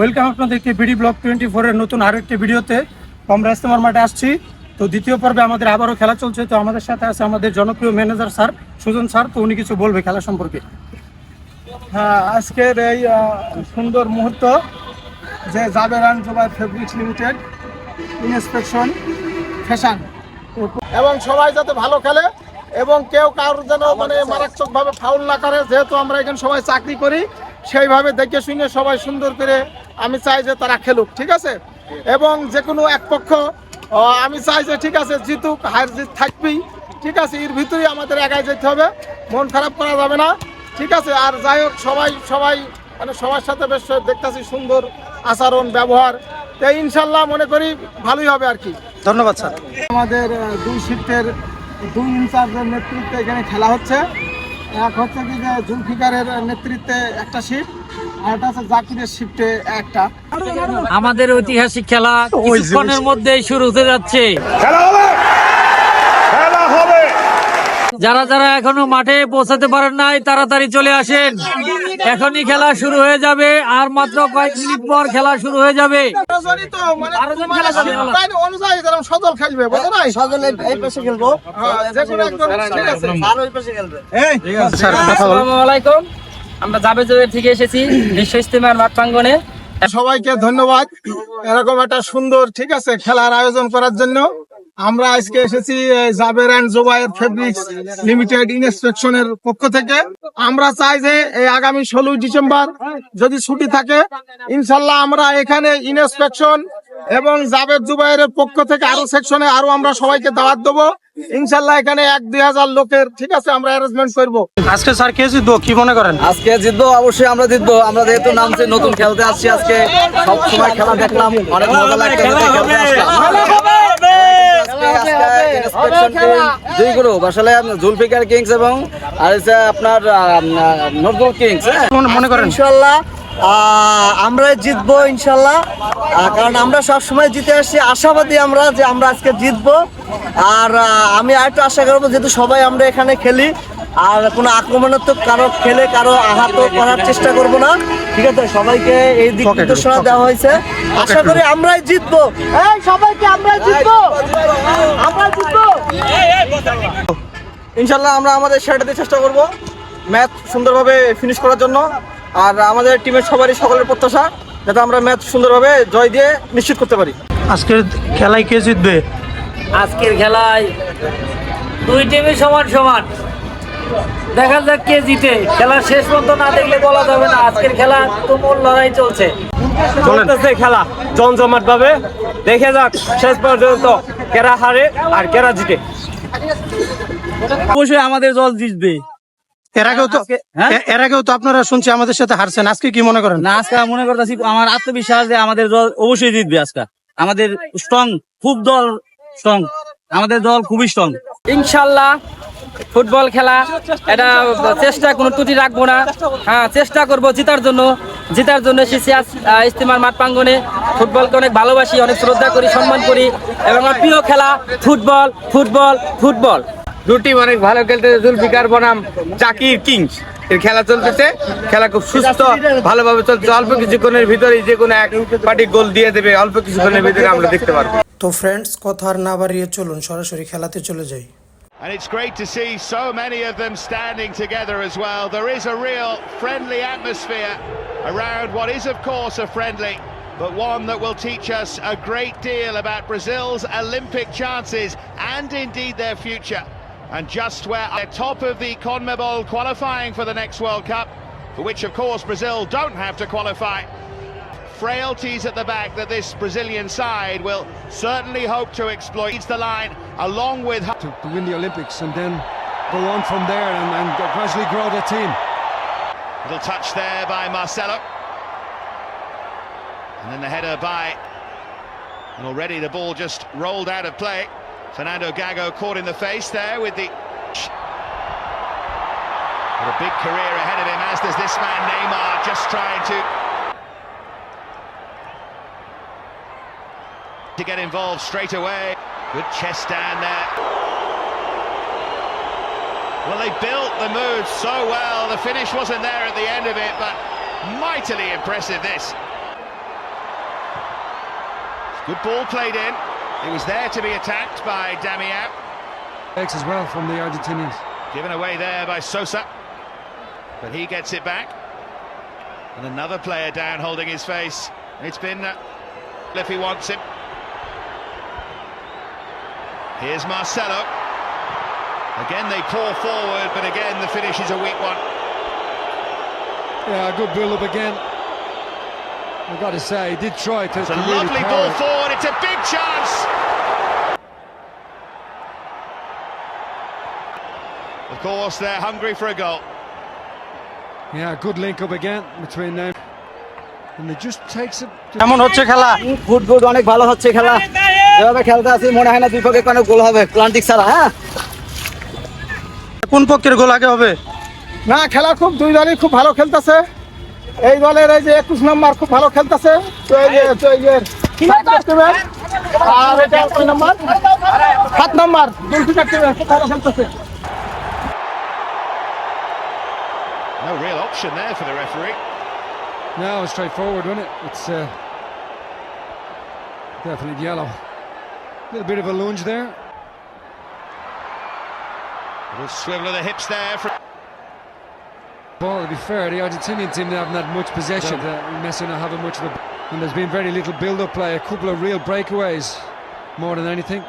Welcome আপনাদেরকে BD block twenty ফোরের নতুন আরও একটি ভিডিওতে আমরা ইস্তেমার মাঠে আসছি। তো দ্বিতীয় পর্বে আমাদের আবারও খেলা চলছে। তো আমাদের সাথে আছে আমাদের জনপ্রিয় ম্যানেজার স্যার সুজন স্যার তো উনি কিছু বলবে খেলা সম্পর্কে। হ্যাঁ আজকের এই সুন্দর মুহূর্ত যে জাবেরান Zobai fabrics limited inspection fashion এবং সবাই যাতে ভালো খেলে এবং কেউ কারোর যেন মানে মারাত্মকভাবে ফাউল না করে, যেহেতু আমরা এখানে সবাই চাকরি করি, সেইভাবে দেখে শুনে সবাই সুন্দর করে আমি চাই যে তারা খেলুক ঠিক আছে? এবং যে কোনো এক পক্ষ আমি চাই যে ঠিক আছে জিতুক হার জিত থাকবেই ঠিক আছে? এর ভিতরেই আমাদের একাই যেতে হবে মন খারাপ করা যাবে না ঠিক আছে? আর যাই হোক সবাই সবাই মানে সবার সাথে বেশ দেখতেছি সুন্দর আচরণ ব্যবহার। তো ইনশাল্লাহ মনে করি ভালোই হবে আর কি। ধন্যবাদ স্যার। আমাদের দুই শিফটের দুই ইনচার্জের নেতৃত্বে এখানে খেলা হচ্ছে। এক হচ্ছে কি যে জুলফিকারের নেতৃত্বে একটা শিফট আমাদের ঐতিহাসিক খেলা কিছুক্ষণের মধ্যেই শুরু হতে যাচ্ছে। যারা যারা এখনও মাঠে পৌঁছাতে পারেন নাই তাড়াতাড়ি চলে আসেন। এখনই খেলা শুরু হয়ে যাবে আর মাত্র কয়েক মিনিট পর খেলা শুরু হয়ে যাবে। আরোজনই খেলা যাবে shift বলো। time অনুযায়ী যেরকম সজল খেলবে বুঝো নাই সজল এই পাশে খেলব যে কোনো একজন ঠিক আমরা এসেছি বিশ্ব ইস্তেমার মাঠ প্রাঙ্গনে সবাইকে ধন্যবাদ। এরকম একটা সুন্দর, ঠিক আছে, খেলার আয়োজন করার জন্য। আমরা আজকে এসেছি জাবের অ্যান্ড জোবাইয়ের ফেব্রিক্স লিমিটেড ইনস্পেকশনের পক্ষ থেকে। আমরা চাই যে এই আগামী ষোলোই ডিসেম্বর যদি ছুটি থাকে, ইনশাল্লাহ আমরা এখানে ইনস্পেকশন এবং জাবের জুবাইয়ের পক্ষ থেকে আরও সেকশনে আরও আমরা সবাইকে দাওয়াত দেবো। ইনশাল্লাহ এখানে এক দুই হাজার লোকের ঠিক আছে আমরা অ্যারেঞ্জমেন্ট করব। আজকে স্যার কে জিতবো কি মনে করেন? আজকে জিতবো অবশ্যই আমরা জিতবো। আমরা যেহেতু নামছি নতুন খেলতে আসছি আজকে। সব সময় খেলা দেখলাম অনেক মজা লাগছে খেলতে আসলাম। আজকে inspection team দুই গ্রুপ আসলে জুলফিকার কিংস এবং আর আপনার নজরুল কিংস হ্যাঁ? মনে- মনে করেন? ইনশাল্লাহ আমরা জিতবো ইনশাল্লাহ। কারণ আমরা সব সময় জিতে আসছি। আশাবাদী আমরা যে আমরা আজকে জিতবো। আর আমি আরেকটু আশা করব যেহেতু সবাই আমরা এখানে খেলি আর কোনো আক্রমণাত্মক কারও খেলে কারও আহত করার চেষ্টা করব না। ঠিক আছে সবাইকে এই দিক নির্দেশনা দেওয়া হয়েছে। আশা করি আমরাই জিতবো। এই সবাইকে আমরাই জিতবো। আমরা জিতবো। ইনশাল্লাহ আমরা আমাদের সেটা দিয়ে চেষ্টা করব। ম্যাচ সুন্দরভাবে ফিনিশ করার জন্য। আর আমাদের টিমের সবারই সকলের প্রত্যাশা যাতে আমরা ম্যাচ সুন্দরভাবে জয় দিয়ে নিশ্চিত করতে পারি। আজকের খেলায় কে জিতবে? আজকের খেলায় দুই টিমই সমান সমান। দেখা যাক কে জিতে। খেলা শেষ পর্যন্ত না দেখলে বলা যাবে না। আজকের খেলা তুমুল লড়াই চলছে। চলতেছে খেলা। জমজমাট ভাবে দেখে যাক শেষ পর্যন্ত কেরা হারে আর কেরা জিতে। অবশ্যই আমাদের দল জিতবে। এর আগেও তো হ্যাঁ? এর আগেও তো আপনারা শুনছি আমাদের সাথে হারছেন। আজকে কি মনে করেন? না আজকে মনে করতেছি আমার আত্মবিশ্বাস যে আমাদের দল অবশ্যই জিতবে আজকে। আমাদের স্ট্রং খুব দল স্ট্রং আমাদের দল খুবই স্ট্রং ইনশাল্লাহ ফুটবল খেলা এটা চেষ্টা কোনো ত্রুটি রাখব না। হ্যাঁ চেষ্টা করব জেতার জন্য। জেতার জন্য এসেছি আজ ইস্তেমার মাঠ প্রাঙ্গনে ফুটবলকে অনেক ভালোবাসি অনেক শ্রদ্ধা করি সম্মান করি। এবং আমার প্রিয় খেলা ফুটবল ফুটবল ফুটবল। দুটি অনেক ভালো খেলতেছে জুলফিকার বনাম জাকির কিংস এর খেলা চলতেছে খেলা খুব সুস্থ ভালোভাবে চলছে অল্প কিছুক্ষণের ভিতরে যে কোনো এক পার্টি গোল দিয়ে দেবে অল্প কিছুক্ষণের ভিতরে আমরা দেখতে পারব তো ফ্রেন্ডস কথা আর না বাড়িয়ে চলুন সরাসরি খেলাতে চলে যাই And it's great to see so many of them standing together as well. There is a real friendly atmosphere around what is, of course, a friendly, but one that will teach us a great deal about Brazil's Olympic chances and indeed their future. And just where at top of the CONMEBOL qualifying for the next World Cup, for which, of course, Brazil don't have to qualify frailties at the back that this Brazilian side will certainly hope to exploit. It's the line along with to, to win the Olympics and then go on from there and, and gradually grow the team. little touch there by Marcelo. And then the header by and already the ball just rolled out of play. Fernando Gago caught in the face there with the a big career ahead of him, as does this man Neymar, just trying to to get involved straight away. Good chest down there. Well, they built the move so well. The finish wasn't there at the end of it, but mightily impressive this. Good ball played in. It was there to be attacked by Damiao. Takes as well from the Argentinians. Given away there by Sosa. But he gets it back. And another player down holding his face. It's been uh, if he wants him. Here's Marcelo. Again they pour forward, but again the finish is a weak one. Yeah, a good build up again. I've got to say, he did try to, It's a really lovely power ball it. forward, it's a big chance. Of course, they're hungry for a goal. Yeah, good link up again between them. And it just takes it. কেমন হচ্ছে খেলা good good অনেক ভালো হচ্ছে খেলা যেভাবে খেলতে আছি মনে হয় না দুই পক্ষে কোনো গোল হবে ক্লান্তিক ছাড়া হ্যাঁ কোন পক্ষের গোল আগে হবে না খেলা খুব দুই দলই খুব ভালো খেলতেছে এই দলের এই যে একুশ নম্বর খুব ভালো খেলতেছে তো এই যে তো এই যে সাত টিমের, আর এটা কয় নম্বর সাত নম্বর গোলকিপার টিমের খুব ভালো খেলতেছে No real option there for the referee. No, it's straightforward, wasn't it? It's uh, definitely yellow. A little bit of a lunge there. Little swivel of the hips there from Ball, to be fair, the Argentinian team they haven't had much possession. Uh, Messi not having much of the. And there's been very little build up play, a couple of real breakaways more than anything.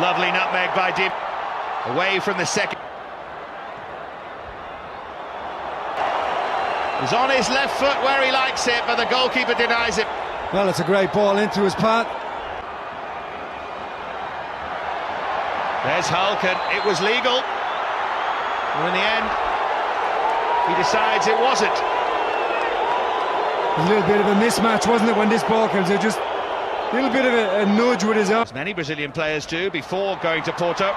lovely nutmeg by Dim. Away from the second. He's on his left foot where he likes it, but the goalkeeper denies it. Well, it's a great ball into his path. There's Hulk, and it was legal. Well, in the end, he decides it wasn't. A little bit of a mismatch, wasn't it, when this ball comes? There just a little bit of a, a nudge with his arm. As many Brazilian players do before going to Porto.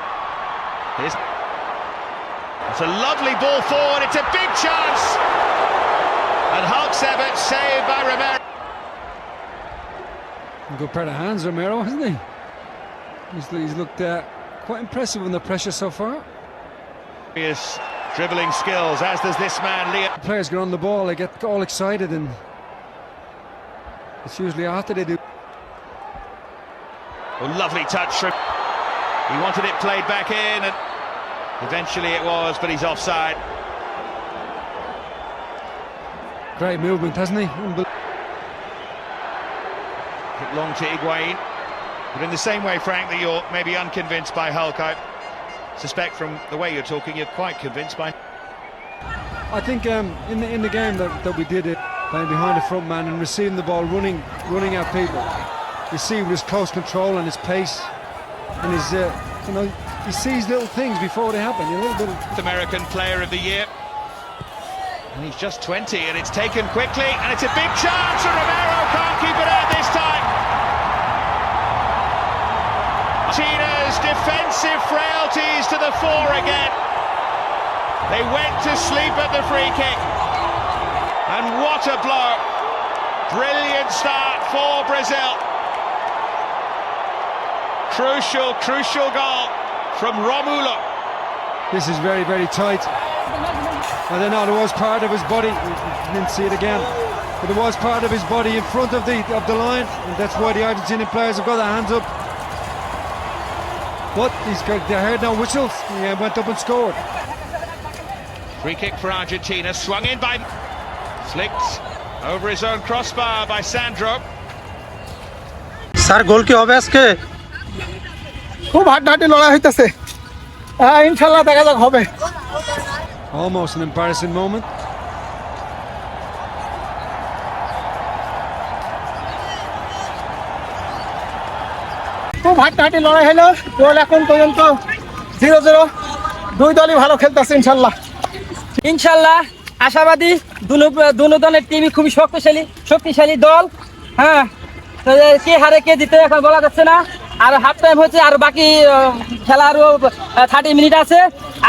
Here's it's a lovely ball forward. It's a big chance. And Hulk Sebert saved by Romero. Good pair of hands, Romero, hasn't he? He's, he's looked uh, quite impressive under pressure so far. His dribbling skills, as does this man, Leo. Players get on the ball, they get all excited, and it's usually after they do. A lovely touch from. He wanted it played back in, and eventually it was, but he's offside. Great movement, hasn't he? Long to Higuain. But in the same way, Frank, that you're maybe unconvinced by Hulk, I suspect from the way you're talking, you're quite convinced by. I think um, in the in the game that, that we did it, playing behind the front man and receiving the ball, running running at people, you see with his close control and his pace, and his uh, you know he sees little things before they happen. A little bit. Of, American Player of the Year. And he's just 20, and it's taken quickly, and it's a big chance, and Romero can't keep it out this time. China's defensive frailties to the fore again. They went to sleep at the free kick. And what a blow! Brilliant start for Brazil. Crucial, crucial goal from Romulo. this is very very tight. I don't know. There was part of his body. Didn't see it again, but there was part of his body in front of the of the line, and that's why the Argentinian players have got their hands up But he's got they heard no whistles. He uh, went up and scored. Free kick for Argentina, swung in by flicked over his own crossbar by Sandro. Sir goal কি হবে আজকে খুব হাড্ডাহাড্ডি লড়াই হইতেছে হ্যাঁ ইনশাল্লাহ দেখা যাক হবে Almost an embarrassing moment. খুব হাড্ডাহাড্ডি লড়াই হলো গোল এখন পর্যন্ত জিরো জিরো দুই দলই ভালো খেলতেছে ইনশাল্লাহ। ইনশাল্লাহ আশাবাদী দুনো দুনো দলের টিমই খুবই শক্তিশালী শক্তিশালী দল হ্যাঁ। তো কে হারে কে জিতে এখন বলা যাচ্ছে না। আর হাফ টাইম হচ্ছে আর বাকি আহ, খেলা আরও থার্টি মিনিট আছে।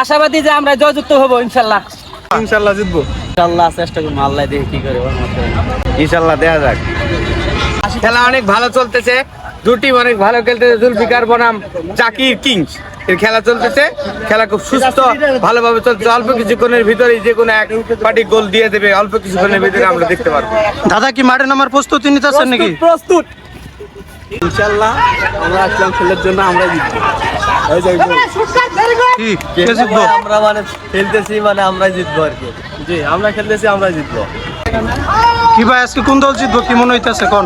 আশাবাদী যে আমরা জয়যুক্ত হব ইনশাল্লাহ। ইনশাল্লাহ জিতবো। ইনশাল্লাহ চেষ্টা করব আল্লাহ দেখে কি করে ইনশাল্লাহ দেখা যাক। খেলা অনেক ভালো চলতেছে। দুটি অনেক ভালো খেলতেছে জুলফিকার বনাম জাকির কিংস এর খেলা চলতেছে। খেলা খুব সুস্থ ভালোভাবে চলছে অল্প কিছুক্ষণের ভিতরে যে কোনো এক পার্টি গোল দিয়ে দেবে। অল্প কিছুক্ষণের ভিতরে আমরা দেখতে পারব। দাদা কি মাঠে নামার প্রস্তুতি নিতেছেন নাকি? প্রস্তুত ইনশাল্লাহ আমরা আসলাম খেলার জন্য আমরা জিতবো? আমরা মানে খেলতেছি মানে আমরা জিতবো আর কি। জি আমরা খেলতেছি আমরা জিতবো। কি ভাই আজকে কোন দল জিতবো? কি মনে হইতেছে? কোন?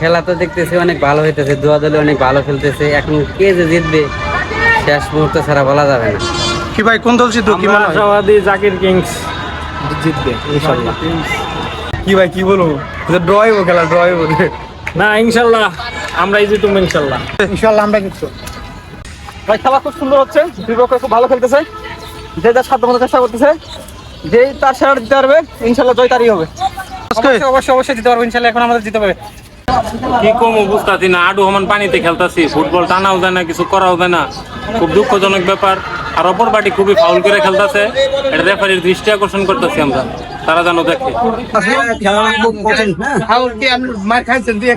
খেলা তো দেখতেছি অনেক ভালো হইতেছে দোয়া দলে অনেক ভালো খেলতেছে। এখন কে যে জিতবে শেষ মুহূর্তে ছাড়া বলা যাবে না। কি ভাই কোন দল জিতবো? কি মনে আশাবাদী জাকির কিংস জিতবে কি ভাই কি বলব? ড্র হইব খেলা ড্র হইব। না ইনশাল্লাহ আমরাই জিতবো ইনশাল্লাহ। ইনশাল্লাহ আমরা জিতবো। ভাই খেলা খুব সুন্দর হচ্ছে দুই পক্ষ খুব ভালো খেলতেছে। যে যার সাধ্য মতো চেষ্টা করতেছে যেই তার সেরা দিতে পারবে ইনশাল্লাহ জয় তারই হবে। অবশ্যই অবশ্যই দিতে পারব ইনশাল্লাহ এখন আমাদের জিতে পারবে কি কম বুঝতেছি না আডু হমান পানিতে খেলতাছি ফুটবল টানাও যায় না কিছু করাও যায় না। খুব দুঃখজনক ব্যাপার। আর অপর পার্টি খুবই ফাউল করে খেলতেছে। এটা রেফারির দৃষ্টি আকর্ষণ করতেছি আমরা। তারা যেন দেখে।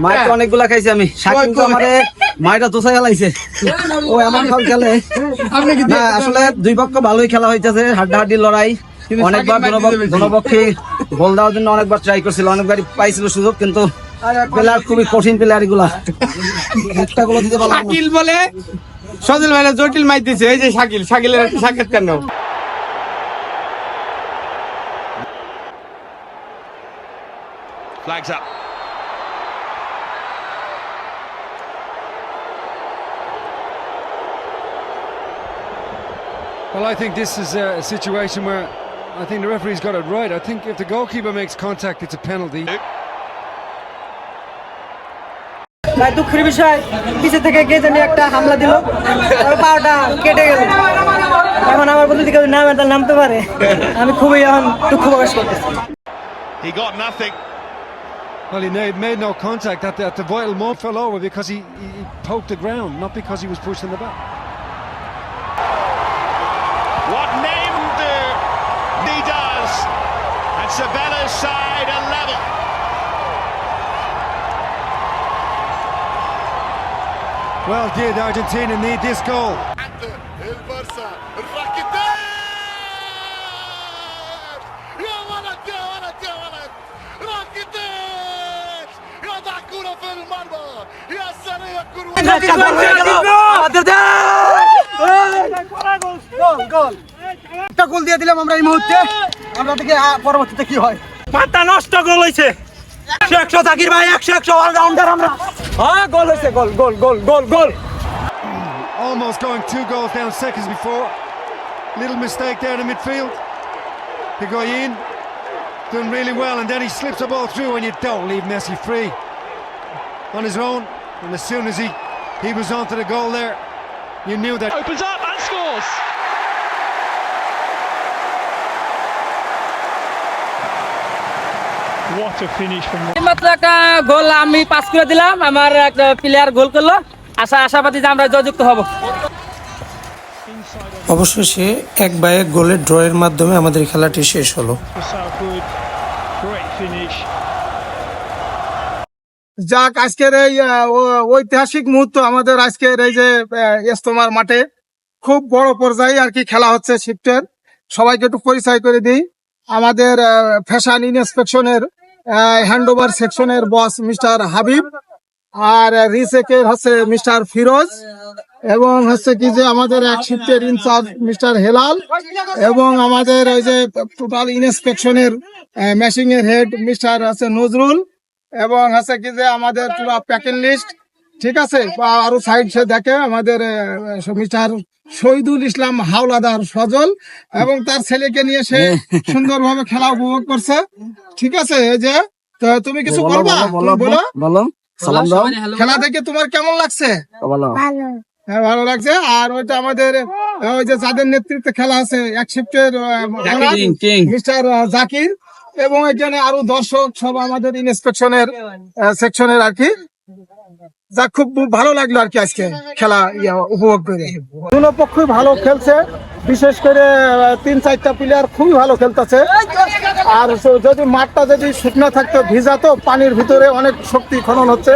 মাইটা অনেকগুলা খাইছি আমি। খেলাইছে ও এমন খেলে। আসলে দুই পক্ষ ভালোই খেলা হইতেছে হাড্ডাহাড্ডি লড়াই। অনেকবার দোনোপক্ষে গোল দেওয়ার জন্য অনেকবার ট্রাই করছিল অনেকবার পাইছিল সুযোগ কিন্তু প্লেয়ার খুবই কঠিন প্লেয়ার এগুলা। একটা গুলো দিতে পারলাম শাকিল বলে সজল ভাইরা জটিল মাইতেছে এই যে শাকিল শাকিলের একটা সাক্ষাৎকার নাও Flags up. Well, I think this is a situation where I think the referee's got it right. I think if the goalkeeper makes contact, it's a penalty. ভাই দুঃখের বিষয় পিছে থেকে কে জানি একটা হামলা দিল ওর পাওটা কেটে গেল এখন আমার বলতে কেউ নামে তার নামতে পারে আমি খুবই এখন দুঃখ প্রকাশ করতেছি He got nothing. Well, he made, made no contact at the, at the vital moment, fell over because he, he, he poked the ground, not because he was pushed in the back. Sabella's side a level. Well, did Argentina need this goal? একটা গোল দিয়ে দিলাম আমরা এই মুহূর্তে আমরা দেখি আ- পরবর্তীতে কি হয় মাথা নষ্ট গোল হইছে একশো একশো জাকির ভাই একশো একশো অলরাউন্ডার আমরা হ্যাঁ গোল হয়েছে গোল গোল গোল গোল গোল Almost going two goals down seconds before. Little mistake there in the midfield. Higuain doing really well, and then he slips the ball through, and you don't leave Messi free on his own. And as soon as he he was onto the goal there, you knew that. Opens up and scores. মাত্র একটা গোল আমি pass করে দিলাম। আমার একটা player গোল করল। আশা আশাবাদী যে আমরা জয়যুক্ত হব। অবশেষে এক বাই এক গোলের ড্রয়ের মাধ্যমে আমাদের খেলাটি শেষ হলো. যাক আজকের এই ঐতিহাসিক মুহূর্ত আমাদের আজকের এই যে ইস্তমার মাঠে খুব বড় পর্যায়ে আর কি খেলা হচ্ছে শিফটের। সবাইকে একটু পরিচয় করে দিই। আমাদের ফ্যাশন ইনস্পেকশনের হ্যান্ড ওভার সেকশনের বস মিস্টার হাবিব, আর রিসেকের হচ্ছে মিস্টার ফিরোজ, এবং হচ্ছে কি যে আমাদের এক শিফটের ইনচার্জ মিস্টার হেলাল, এবং আমাদের ওই যে টোটাল ইনস্পেকশনের মেশিং এর হেড মিস্টার হচ্ছে নজরুল, এবং হচ্ছে কি যে আমাদের পুরো প্যাকেট লিস্ট ঠিক আছে? আরও সাইড সে দেখে আমাদের মিস্টার শহীদুল ইসলাম হাওলাদার সজল এবং তার ছেলেকে নিয়ে সে সুন্দরভাবে খেলা উপভোগ করছে। ঠিক আছে এই যে তুমি কিছু বলবা বলো বলো সালাম দাও। খেলা দেখে তোমার কেমন লাগছে? বলো হ্যাঁ ভালো লাগছে। আর ওইটা আমাদের আহ, ওই যে যাদের নেতৃত্বে খেলা আছে এক শিফটের মিস্টার জাকির এবং এখানে আরও দর্শক সব আমাদের ইন্সপেকশনের সেকশনের আর কি। যা খুব ভালো লাগল আর কি আজকে খেলা ইয়া উপভোগ করে। দুনো পক্ষই ভালো খেলছে বিশেষ করে তিন চারটা প্লেয়ার খুবই ভালো খেলতেছে। আর যদি মাঠটা যদি শুকনা থাকতো ভিজা তো পানির ভিতরে অনেক শক্তি খনন হচ্ছে।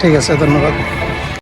ঠিক আছে ধন্যবাদ।